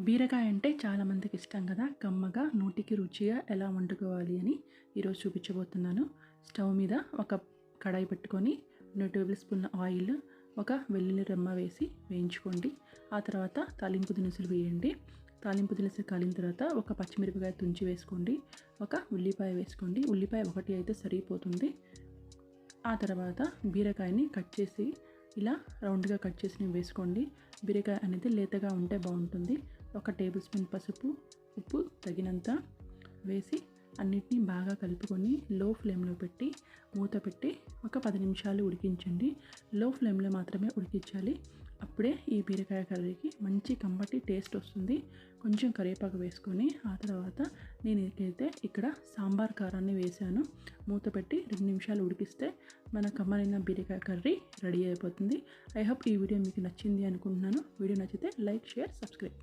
బీరకాయ అంటే చాలామందికి ఇష్టం కదా. కమ్మగా నోటికి రుచిగా ఎలా వండుకోవాలి అని ఈరోజు చూపించబోతున్నాను. స్టవ్ మీద ఒక కడాయి పెట్టుకొని రెండు టేబుల్ స్పూన్ ఆయిల్ ఒక వెల్లుల్లి రెమ్మ వేసి వేయించుకోండి. ఆ తర్వాత తాలింపు దినుసులు వేయండి. తాలింపు దినుసులు కాలిన తర్వాత ఒక పచ్చిమిరపకాయ తుంచి వేసుకోండి. ఒక ఉల్లిపాయ వేసుకోండి. ఉల్లిపాయ ఒకటి అయితే సరిపోతుంది. ఆ తర్వాత బీరకాయని కట్ చేసి ఇలా రౌండ్గా కట్ చేసి వేసుకోండి. బీరకాయ అనేది లేతగా ఉంటే బాగుంటుంది. ఒక టేబుల్ స్పూన్ పసుపు ఉప్పు తగినంత వేసి అన్నిటినీ బాగా కలుపుకొని లో ఫ్లేమ్లో పెట్టి మూత పెట్టి ఒక పది నిమిషాలు ఉడికించండి. లో ఫ్లేమ్లో మాత్రమే ఉడికించాలి. అప్పుడే ఈ బీరకాయ కర్రీకి మంచి కమ్మటి టేస్ట్ వస్తుంది. కొంచెం కరివేపాకు వేసుకొని ఆ తర్వాత నేను ఏదైతే ఇక్కడ సాంబార్ కారాన్ని వేసాను మూత పెట్టి రెండు నిమిషాలు ఉడికిస్తే మన కమ్మనైన బీరకాయ కర్రీ రెడీ అయిపోతుంది. ఐ హోప్ ఈ వీడియో మీకు నచ్చింది అనుకుంటున్నాను. వీడియో నచ్చితే లైక్ షేర్ సబ్స్క్రైబ్